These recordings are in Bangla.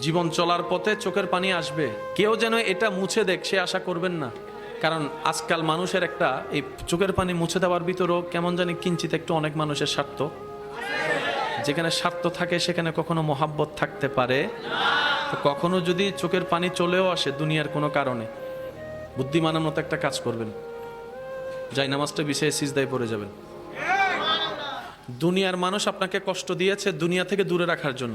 জীবন চলার পথে চোখের পানি আসবে। কেউ যেন এটা মুছে দেখ, সে আশা করবেন না। কারণ আজকাল মানুষের একটা এই চোখের পানি মুছে দেওয়ার ভিতরেও কেমন জানি কিঞ্চিত একটু অনেক মানুষের স্বার্থ। যেখানে স্বার্থ থাকে, সেখানে কখনো মহাব্বত থাকতে পারে। কখনো যদি চোখের পানি চলেও আসে দুনিয়ার কোনো কারণে, বুদ্ধিমানের মতো একটা কাজ করবেন। যাই, নামাজটা বিষয়ে সিজদায় পড়ে যাবেন। দুনিয়ার মানুষ আপনাকে কষ্ট দিয়েছে দুনিয়া থেকে দূরে রাখার জন্য।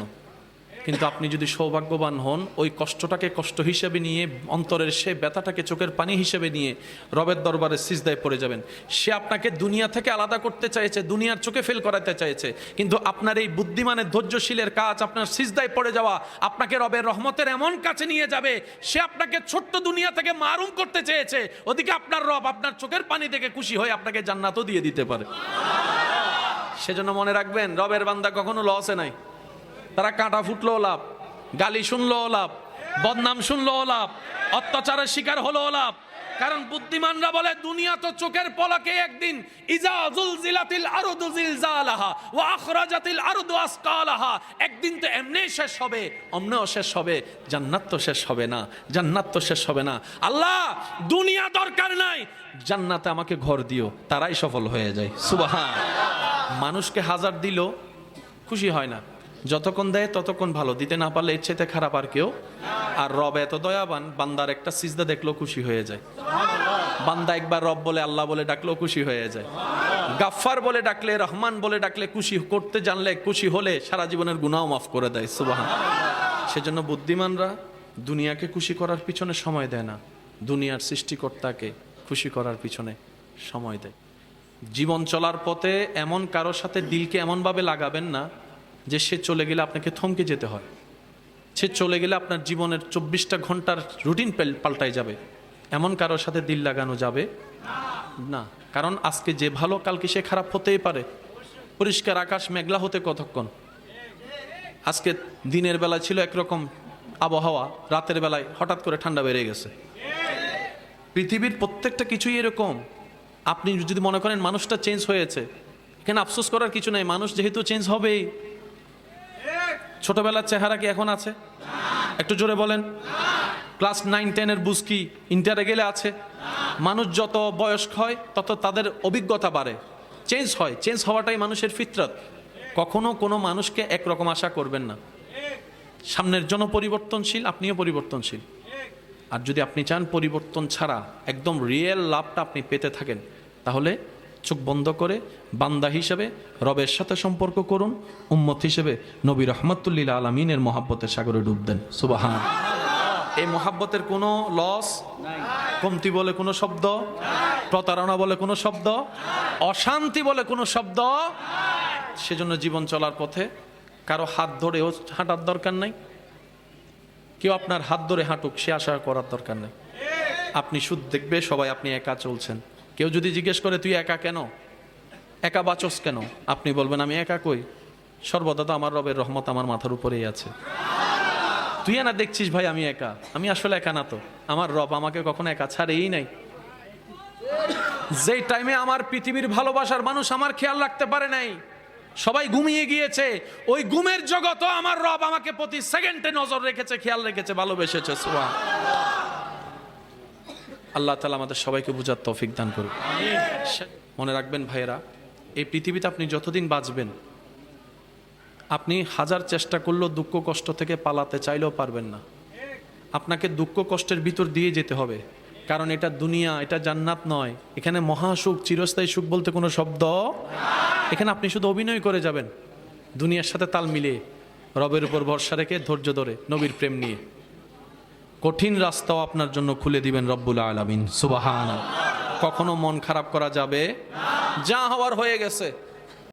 কিন্তু আপনি যদি সৌভাগ্যবান হন, ওই কষ্টটাকে কষ্ট হিসেবে নিয়ে, অন্তরের সে ব্যথাটাকে চোখের পানি হিসেবে নিয়ে রবের দরবারে সিজদায় পড়ে যাবেন। সে আপনাকে দুনিয়া থেকে আলাদা করতে চাইছে, দুনিয়ার চোখে ফেল করাতে চাইছে। কিন্তু আপনার এই বুদ্ধিমানের ধৈর্যশীলের কাজ, আপনার সিজদায় পড়ে যাওয়া, আপনাকে রবের রহমতের এমন কাছে নিয়ে যাবে, সে আপনাকে ছোট্ট দুনিয়া থেকে মারুম করতে চেয়েছে। ওদিকে আপনার রব আপনার চোখের পানি দেখে খুশি হয়ে আপনাকে জান্নাতও দিয়ে দিতে পারে। সেজন্য মনে রাখবেন, রবের বান্দা কখনো লসে নাই। তারা কাঁটা ফুটলো লাভ, গালি শুনলো লাভ, বদনাম শুনলো লাভ, অত্যাচারের শিকার হলো লাভ। কারণ বুদ্ধিমানরা বলে, দুনিয়া তো চোখের পলকে একদিন, ইজা জুলজিলাতিল আরদু জিলজালাহা ওয়া আখরাজাতিল আরদু আসকালাহা। একদিন তো এমনি শেষ হবে, অমনেও শেষ হবে, জান্নাত তো শেষ হবে না, জান্নাত তো শেষ হবে না। আল্লাহ, দুনিয়া দরকার নাই। জান্নাতে আমাকে ঘর দিও, তারাই সফল হয়ে যায়। সুবহান। মানুষকে হাজার দিল খুশি হয় না। যতক্ষণ দেয় ততক্ষণ ভালো, দিতে না পারলে চাইতে খারাপ আর কেউ? আর রব এত দয়াবান, বান্দার একটা সিজদা দেখলেও খুশি হয়ে যায়। বান্দা একবার রব বলে, আল্লাহ বলে ডাকলেও খুশি হয়ে যায়। গাফফার বলে ডাকলে, রহমান বলে ডাকলে খুশি, করতে জানলে খুশি হলে সারা জীবনের গুনাও মাফ করে দেয় সুবাহ সেজন্য বুদ্ধিমানরা দুনিয়াকে খুশি করার পিছনে সময় দেয় না। দুনিয়ার সৃষ্টিকর্তাকে খুশি করার পিছনে সময় দেয়। জীবন চলার পথে এমন কারোর সাথে দিলকে এমনভাবে লাগাবেন না যে সে চলে গেলে আপনাকে থমকে যেতে হয়। সে চলে গেলে আপনার জীবনের চব্বিশটা ঘণ্টার রুটিন পাল্টাই যাবে। এমন কারোর সাথে দিল লাগানো যাবে? না। কারণ আজকে যে ভালো, কালকে সে খারাপ হতেই পারে। পরিষ্কার আকাশ মেঘলা হতে কতক্ষণ? আজকে দিনের বেলা ছিল একরকম আবহাওয়া, রাতের বেলায় হঠাৎ করে ঠান্ডা বেড়ে গেছে। পৃথিবীর প্রত্যেকটা কিছুই এরকম। আপনি যদি মনে করেন মানুষটা চেঞ্জ হয়েছে এখানে আফসোস করার কিছু নাই। মানুষ যেহেতু চেঞ্জ হবেই। ছোটবেলার চেহারা কি এখন আছে? একটু জোরে বলেন। ক্লাস নাইন, টেনের বুঝকি ইন্টারে গেলে আছে? মানুষ যত বয়স্ক হয়, তত তাদের অভিজ্ঞতা বাড়ে। চেঞ্জ হয়। চেঞ্জ হওয়াটাই মানুষের ফিতরত। কখনো কোনো মানুষকে একরকম আশা করবেন না। সামনের জন্য পরিবর্তনশীল আপনিও পরিবর্তনশীল। আর যদি আপনি চান পরিবর্তন ছাড়া একদম রিয়েল লাভটা আপনি পেতে থাকেন, তাহলে চোখ বন্ধ করে বান্দা হিসেবে রবের সাথে সম্পর্ক করুন, উম্মত হিসেবে নবী রহমতুল্লিল আলমিনের মহাব্বতের সাগরে ডুব দেন। সুবাহান। এই মহাব্বতের কোনো লস কমতি বলে কোনো শব্দ, প্রতারণা বলে কোনো শব্দ, অশান্তি বলে কোনো শব্দ, সেজন্য জীবন চলার পথে কারও হাত ধরেও হাঁটার দরকার নাই। কেউ আপনার হাত ধরে হাঁটুক, সে আশা করার দরকার নেই। আপনি সুদ দেখবে, সবাই আপনি একা চলছেন। কেউ যদি জিজ্ঞেস করে, তুই একা কেন? একা বাচস কেন? আপনি বলবেন, আমি একা কই? সর্বদা তো আমার রবের রহমত আমার মাথার উপরেই আছে। তুই না দেখছিস, ভাই, আমি একা। আমি আসলে একা না তো। আমার রব আমাকে কখনো একা ছাড়েই নাই। যেই টাইমে আমার পৃথিবীর ভালোবাসার মানুষ আমার খেয়াল রাখতে পারে নাই, সবাই ঘুমিয়ে গিয়েছে, ওই ঘুমের জগৎ আমার রব আমাকে প্রতি সেকেন্ডে নজর রেখেছে, খেয়াল রেখেছে, ভালোবেসেছে সোয়া আল্লাহ তালা আমাদের সবাইকে বুঝার তৌফিক দান করুন মনে রাখবেন ভাইয়েরা, এই পৃথিবীতে আপনি যতদিন বাঁচবেন, আপনি হাজার চেষ্টা করলেও দুঃখ কষ্ট থেকে পালাতে চাইলেও পারবেন না। আপনাকে দুঃখ কষ্টের ভিতর দিয়ে যেতে হবে, কারণ এটা দুনিয়া, এটা জান্নাত নয়। এখানে মহাসুখ চিরস্থায়ী সুখ বলতে কোনো শব্দ এখানে আপনি শুধু অভিনয় করে যাবেন, দুনিয়ার সাথে তাল মিলিয়ে, রবের উপর ভরসা রেখে ধৈর্য ধরে, নবীর প্রেম নিয়ে। কঠিন রাস্তাও আপনার জন্য খুলে দিবেন রব্বুল আলমিন সুবাহান কখনো মন খারাপ করা যাবে? যা হওয়ার হয়ে গেছে।